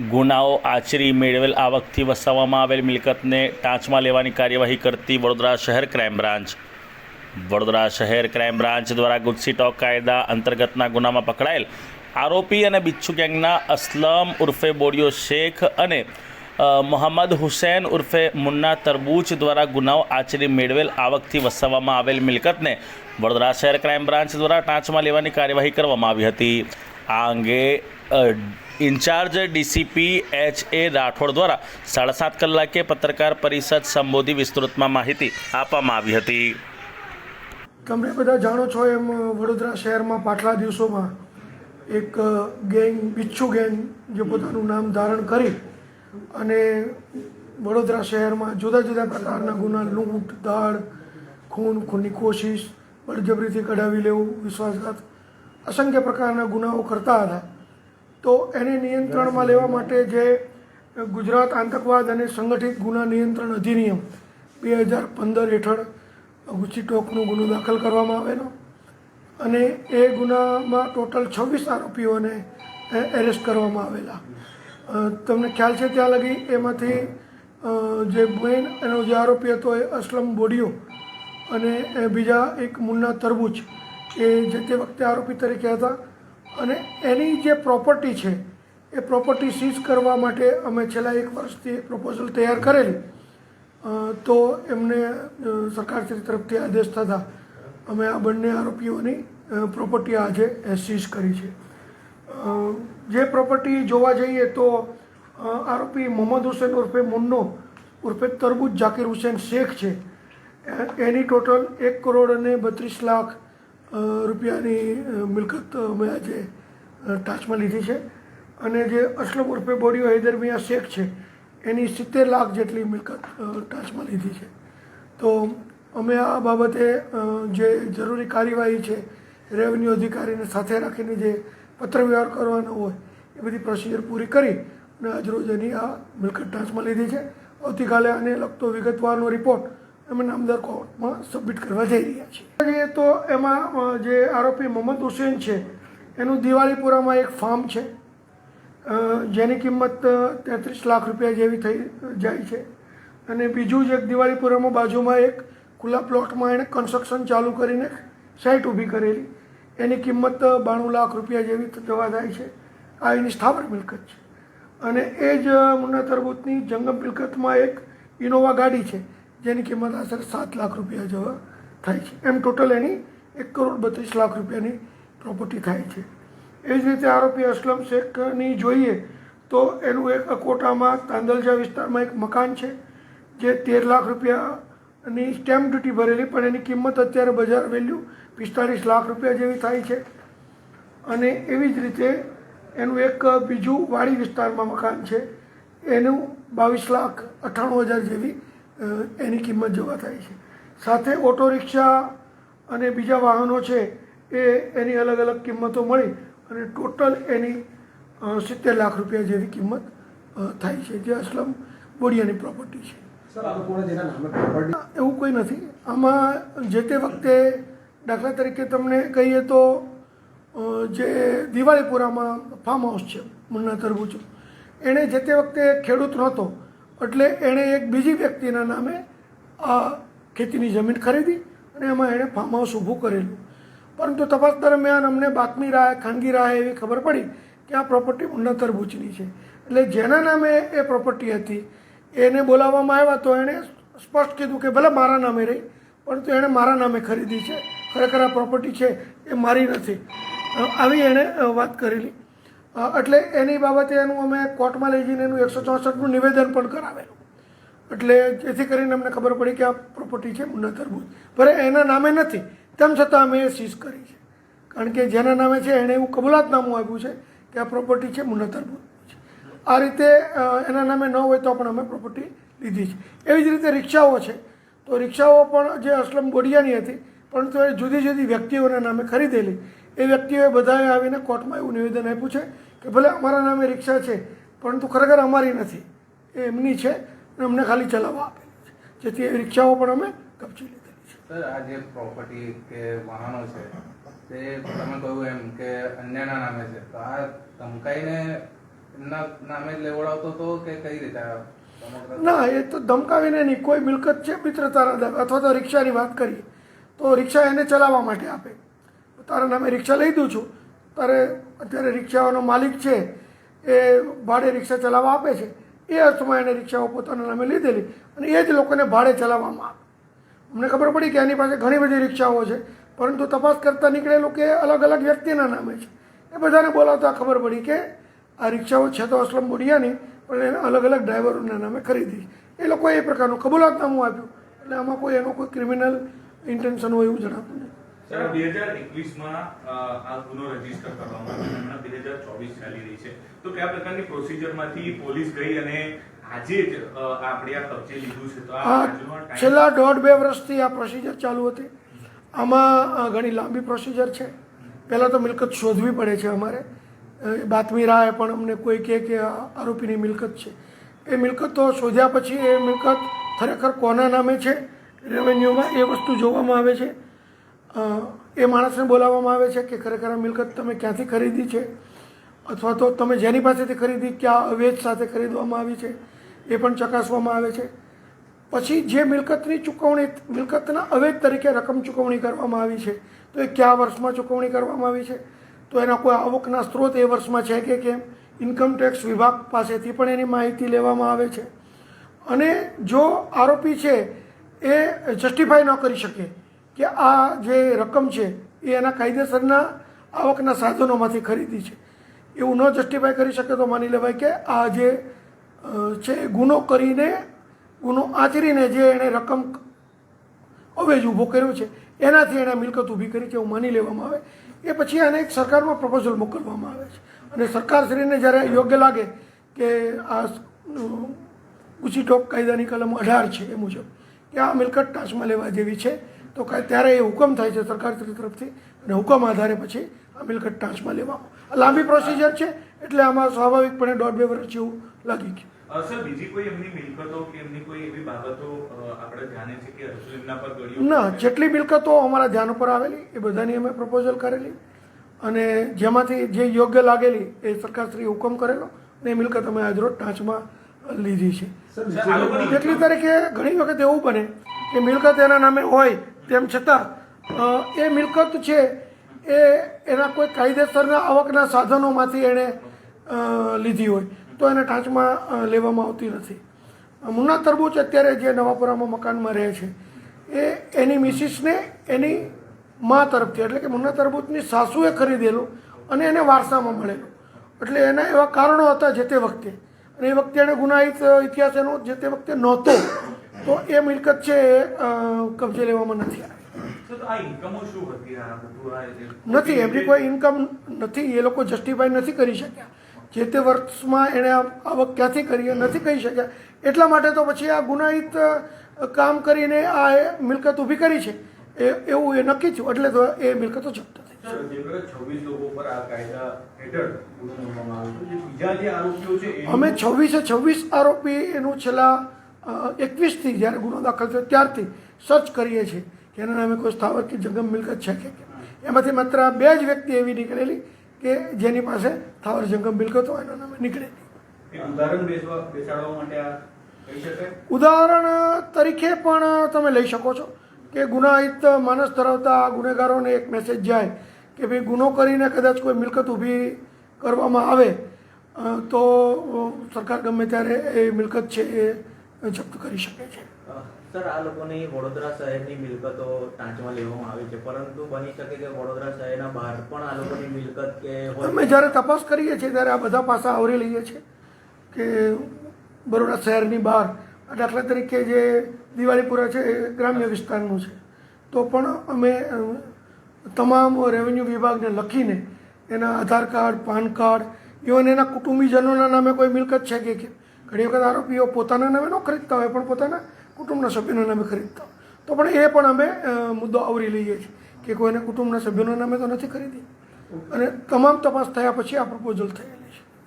ગુનાઓ આચરી મેળવેલ આવકથી વસાવવામાં આવેલ મિલકતને ટાંચમાં લેવાની કાર્યવાહી કરતી વડોદરા શહેર ક્રાઇમ બ્રાન્ચ. વડોદરા શહેર ક્રાઇમ બ્રાન્ચ દ્વારા ગુજસી ટોક કાયદા અંતર્ગતના ગુનામાં પકડાયેલ આરોપી અને બિચ્છુ ગેંગના અસલમ ઉર્ફે બોડિયો શેખ અને મોહમ્મદ હુસૈન ઉર્ફે મુન્ના તરબૂચ દ્વારા ગુનાઓ આચરી મેળવેલ આવકથી વસાવવામાં આવેલ મિલકતને વડોદરા શહેર ક્રાઇમ બ્રાન્ચ દ્વારા ટાંચમાં લેવાની કાર્યવાહી કરવામાં આવી હતી. આ અંગે in charge DCP H A Rathod દ્વારા સાડા સાત કલાકે પત્રકાર પરિષદ સંબોધી વિસ્તૃતમાં માહિતી આપવામાં આવી હતી. તમે બધા જાણો છો એમ વડોદરા શહેરમાં પાછલા દિવસોમાં એક ગેંગ, બિચ્છુ ગેંગ જે પોતાનું નામ ધારણ કરી અને વડોદરા શહેરમાં જુદા જુદા પ્રકારના ગુના, લૂંટ દાળ ખૂન, ખૂનની કોશિશ, બળજબરીથી કઢાવી લેવું, વિશ્વાસઘાત, અસંખ્ય પ્રકારના ગુનાઓ કરતા હતા. તો એને નિયંત્રણમાં લેવા માટે જે ગુજરાત આતંકવાદ અને સંગઠિત ગુના નિયંત્રણ અધિનિયમ બે હજાર પંદર હેઠળ ગુચી ટોકનો ગુનો દાખલ કરવામાં આવેલો. અને એ ગુનામાં ટોટલ છવ્વીસ આરોપીઓને એરેસ્ટ કરવામાં આવેલા. તમને ખ્યાલ છે ત્યાં લગી એમાંથી જે મેઇન એનો જે આરોપી હતો એ અસલમ બોડિયો અને બીજા એક મુન્ના તરબૂચ એ જે તે વખતે આરોપી તરીકે હતા અને એની જે પ્રોપર્ટી છે, એ પ્રોપર્ટી સીઝ કરવા માટે અમે છેલ્લા એક વર્ષથી પ્રપોઝલ તૈયાર કરેલી. તો એમને સરકારશ્રી તરફથી આદેશ થતા અમે આ બંને આરોપીઓની પ્રોપર્ટી આજે સીઝ કરી છે. જે પ્રોપર્ટી જોવા જઈએ તો આરોપી મોહમ્મદ હુસેન ઉર્ફે મુન્નો ઉર્ફે તરબૂજ જાકીર હુસેન શેખ છે. એની ટોટલ એક કરોડ અને બત્રીસ લાખ રૂપિયાની મિલકત અમે આજે ટાચમાં લીધી છે. અને જે અસલમ ઉર્ફે બોડીઓ હૈદર મિયા શેખ છે, એની સિત્તેર લાખ જેટલી મિલકત ટાચમાં લીધી છે. તો અમે આ બાબતે જે જરૂરી કાર્યવાહી છે, રેવન્યુ અધિકારીને સાથે રાખીને જે પત્ર વ્યવહાર કરવાનો હોય, એ બધી પ્રોસિજર પૂરી કરી અને આજરોજ એની આ મિલકત ટાંચમાં લીધી છે. આવતીકાલે આને લગતો વિગતવારનો રિપોર્ટ અમે નામદાર કોર્ટમાં સબમિટ કરવા જઈ રહ્યા છીએ જઈએ તો એમાં જે આરોપી મોહમ્મદ હુસેન છે, એનું દિવાળીપુરામાં એક ફાર્મ છે જેની કિંમત તેત્રીસ લાખ રૂપિયા જેવી થઈ જાય છે. અને બીજું જ એક દિવાળીપુરામાં બાજુમાં એક ખુલ્લા પ્લોટમાં એણે કન્સ્ટ્રક્શન ચાલુ કરીને સાઇટ ઊભી કરેલી. એની કિંમત બાણું લાખ રૂપિયા જેવી જવા જાય છે. આ એની સ્થાવર મિલકત છે. અને એ જ મુન્ના તરબૂતની જંગમ મિલકતમાં એક ઇનોવા ગાડી છે. જેની કિંમત આશરે સાત લાખ રૂપિયા જેવા થાય છે. એમ ટોટલ એની એક કરોડ બત્રીસ લાખ રૂપિયાની પ્રોપર્ટી થાય છે. એ જ રીતે આરોપી અસલમ શેખની જોઈએ તો એનું એક અકોટામાં તાંદલજા વિસ્તારમાં એક મકાન છે, જે તેર લાખ રૂપિયાની સ્ટેમ્પ ડ્યુટી ભરેલી, પણ એની કિંમત અત્યારે બજાર વેલ્યુ પિસ્તાળીસ લાખ રૂપિયા જેવી થાય છે. અને એવી જ રીતે એનું એક બીજું વાડી વિસ્તારમાં મકાન છે, એનું બાવીસ લાખ અઠ્ઠાણું હજાર જેવી એની કિંમત જોવા થાય છે. સાથે ઓટો રિક્ષા અને બીજા વાહનો છે એ એની અલગ અલગ કિંમતો મળી અને ટોટલ એની સિત્તેર લાખ રૂપિયા જેવી કિંમત થાય છે. જે અસલમ બોડિયાની પ્રોપર્ટી છે. એવું કોઈ નથી. આમાં જે તે વખતે દાખલા તરીકે તમને કહીએ તો જે દિવાળીપુરામાં ફાર્મ હાઉસ છે મુન્ના તરબૂચો એણે જે તે વખતે ખેડૂત નહોતો એટલે એણે એક બીજી વ્યક્તિના નામે આ ખેતીની જમીન ખરીદી અને એમાં એણે ફાર્મ હાઉસ ઊભું કરેલું. પરંતુ તપાસ દરમિયાન અમને બાતમી રાહે, ખાનગી રાહે એવી ખબર પડી કે આ પ્રોપર્ટી ઉન્નતર તરબૂચની છે. એટલે જેના નામે એ પ્રોપર્ટી હતી, એને બોલાવવામાં આવ્યા તો એણે સ્પષ્ટ કીધું કે ભલે મારા નામે રહી, પરંતુ એણે મારા નામે ખરીદી છે. ખરેખર આ પ્રોપર્ટી છે એ મારી નથી. આવી એણે વાત કરેલી. એટલે એની બાબતે એનું અમે કોર્ટમાં લઈ જઈને એનું એકસો ચોસઠનું નિવેદન પણ કરાવેલું. એટલે જેથી કરીને અમને ખબર પડી કે આ પ્રોપર્ટી છે મુન્ના તરબૂચ ભલે એના નામે નથી, તેમ છતાં અમે એ સીઝ કરી છે. કારણ કે જેના નામે છે એણે એવું કબૂલાતનામું આપ્યું છે કે આ પ્રોપર્ટી છે મુન્ના આ રીતે એના નામે ન હોય તો પણ અમે પ્રોપર્ટી લીધી છે. એવી જ રીતે રિક્ષાઓ છે. તો રિક્ષાઓ પણ જે અસલમ બોડિયાની હતી પરંતુ એ જુદી જુદી વ્યક્તિઓના નામે ખરીદેલી. એ વ્યક્તિઓએ બધાએ આવીને કોર્ટમાં એવું નિવેદન આપ્યું છે કે ભલે અમારા નામે રિક્ષા છે પરંતુ ખરેખર અમારી નથી. એ એમની છે અને અમને ખાલી ચલાવવા આપેલી છે. જેથી એ રિક્ષાઓ પણ અમે કબજી લીધેલી છે. સર આ જે પ્રોપર્ટી કે વાહનો છે તે તમે કહ્યું એમ કે અન્યના નામે છે. તો આ ધમકાઈને એમના નામે જ લેવડાવતો હતો કે કઈ રીતે ના એ તો ધમકાવીને નહીં કોઈ મિલકત છે મિત્ર તારા નામે અથવા તો રિક્ષાની વાત કરીએ તો રિક્ષા એને ચલાવવા માટે આપે. તારા નામે રિક્ષા લઈ દઉં છું. તારે અત્યારે રિક્ષાઓનો માલિક છે, એ ભાડે રિક્ષા ચલાવવા આપે છે. એ અર્થમાં એને રિક્ષાઓ પોતાના નામે લીધેલી અને એ જ લોકોને ભાડે ચલાવવામાં આવે. અમને ખબર પડી કે એની પાસે ઘણી બધી રિક્ષાઓ છે, પરંતુ તપાસ કરતાં નીકળેલું કે અલગ અલગ વ્યક્તિના નામે છે. એ બધાને બોલાવતા ખબર પડી કે આ રિક્ષાઓ છે તો અસલમ બોડિયાની, પણ એને અલગ અલગ ડ્રાઈવરોના નામે ખરીદી. એ લોકોએ એ પ્રકારનું કબૂલાતનામું આપ્યું. એટલે આમાં કોઈ એનો કોઈ ક્રિમિનલ ઇન્ટેન્શન હોય એવું નથી. સર બે હજાર એકવીસમાં આ ગુનો રજિસ્ટર કરવામાં આવ્યો હમણાં બે હજાર ચોવીસ ચાલી રહી છે. તો કયા પ્રકારની પ્રોસિજરમાંથી પોલીસ ગઈ અને આજે જ આપણે આ કબજે લીધું છે? તો આ છેલ્લા દોઢ બે વર્ષથી આ પ્રોસિજર ચાલુ હતી. આમાં ઘણી લાંબી પ્રોસિજર છે. પહેલાં તો મિલકત શોધવી પડે છે અમારે. બાતમી રાહે પણ અમને કોઈ કહે કે આરોપીની મિલકત છે. એ મિલકતો શોધ્યા પછી એ મિલકત ખરેખર કોના નામે છે? રેવન્યુમાં એ વસ્તુ જોવામાં આવે છે. એ માણસને બોલાવવામાં આવે છે કે ખરેખર આ મિલકત તમે ક્યાંથી ખરીદી છે? અથવા તો તમે જેની પાસેથી ખરીદી, ક્યાં અવેજ સાથે ખરીદવામાં આવી છે? એ પણ ચકાસવામાં આવે છે. પછી જે મિલકતની ચૂકવણી, મિલકતના અવેજ તરીકે રકમ ચૂકવણી કરવામાં આવી છે, તો એ કયા વર્ષમાં ચૂકવણી કરવામાં આવી છે? તો એના કોઈ આવકના સ્ત્રોત એ વર્ષમાં છે કે કેમ? ઇન્કમ ટેક્સ વિભાગ પાસેથી પણ એની માહિતી લેવામાં આવે છે. અને જો આરોપી છે, એ જસ્ટિફાય ન કરી શકે. કે આ જે રકમ છે, એ એના કાયદેસરના આવકના સાધનોમાંથી ખરીદી છે. એવું ન જસ્ટિફાય કરી શકે તો માની લેવાય કે આ જે છે, ગુનો કરીને, ગુનો આચરીને જે એણે રકમ અવેજ ઊભો કર્યો છે, એનાથી એણે મિલકત ઊભી કરી છે એવું માની લેવામાં આવે. એ પછી આને એક સરકારમાં પ્રપોઝલ મોકલવામાં આવે છે. અને સરકારશ્રીને જ્યારે યોગ્ય લાગે કે આ ઊંચી ટોક કાયદાની કલમ અઢાર છે એ મુજબ, કે આ મિલકત ટાંચમાં લેવા જેવી છે તો ત્યારે એ હુકમ થાય છે સરકારશ્રી તરફથી અને હુકમ આધારે પછી આ મિલકત ટાંચમાં લેવામાં આ લાંબી પ્રોસિજર છે એટલે આમાં સ્વાભાવિકપણે દોઢ બે વર્ષ જેવું લાગી ગયું. ના જેટલી મિલકતો અમારા ધ્યાન ઉપર આવેલી એ બધાની અમે પ્રપોઝલ કરેલી. અને જેમાંથી જે યોગ્ય લાગેલી એ સરકારશ્રી હુકમ કરેલો અને એ મિલકત અમે આજરોજ ટાંચમાં લીધી છે. જેટલી કેટલી તરીકે ઘણી વખત એવું બને કે મિલકત એના નામે હોય તેમ છતાં એ મિલકત છે, એ, એના કોઈ કાયદેસરના આવકના સાધનોમાંથી એણે લીધી હોય, તો એને ટાંચમાં લેવામાં આવતી નથી. મુન્ના તરબૂચ અત્યારે જે નવાપુરામાં મકાનમાં રહે છે, એ, એની મિસિસને એની મા તરફથી, એટલે કે મુન્ના તરબૂચની સાસુએ ખરીદેલું અને એને વારસામાં મળેલું. એટલે એના એવા કારણો હતા જે તે વખતે. અને એ વખતે એણે ગુનાહિત ઇતિહાસ એનો જે તે વખતે નહોતો તો એ મિલકત છે એ કબજે લેવામાં નથી આવી. નથી એમની કોઈ ઇન્કમ નથી એ લોકો જસ્ટિફાઈ નથી કરી શક્યા. જે તે વર્ષમાં એણે આવક ક્યાંથી કરી એ નથી કહી શક્યા. એટલા માટે તો પછી આ ગુનાહિત કામ કરીને આ મિલકત ઊભી કરી છે. એ એવું એ નક્કી થયું. એટલે તો એ મિલકતો જપ્ત થઈ અમે છવ્વીસે છવ્વીસ આરોપી એનું છેલ્લા એકવીસથી જ્યારે ગુનો દાખલ થયો ત્યારથી સર્ચ કરીએ છીએ કે એના નામે કોઈ સ્થાવર કે જંગમ મિલકત છે કે એમાંથી માત્ર આ બે જ વ્યક્તિ એવી નીકળેલી કે જેની પાસે સ્થાવર જંગમ મિલકત હોય એના નામે નીકળેલી. ઉદાહરણ તરીકે પણ તમે લઈ શકો છો કે ગુનાહિત માનસ ધરાવતા ગુનેગારોને એક મેસેજ જાય કે ભાઈ ગુનો કરીને કદાચ કોઈ મિલકત ઊભી કરવામાં આવે તો સરકાર ગમે ત્યારે એ મિલકત છે એ જપ્ત કરી શકે છે. સર આ લોકોની વડોદરા શહેરની મિલકતો ટાંચમાં લેવામાં આવી છે. પરંતુ બની શકે કે વડોદરા શહેરના બહાર પણ આ લોકોની મિલકત કે અમે જ્યારે તપાસ કરીએ છીએ ત્યારે આ બધા પાસા આવરી લઈએ છીએ કે બરોડા શહેરની બહાર દાખલા તરીકે જે દિવાળીપુરા છે એ ગ્રામ્ય વિસ્તારનું છે. તો પણ અમે તમામ રેવન્યુ વિભાગને લખીને એના Aadhaar card PAN card even એના કુટુંબીજનોના નામે કોઈ મિલકત છે કે કેમ ઘણી વખત આરોપીઓ પોતાના નામે ન ખરીદતા હોય, પણ પોતાના કુટુંબના સભ્યોના નામે ખરીદતા હોય. તો પણ એ પણ અમે મુદ્દો આવરી લઈએ છીએ કે કોઈને કુટુંબના સભ્યોના નામે તો નથી ખરીદી. અને તમામ તપાસ થયા પછી આ પ્રપોઝલ થયેલી.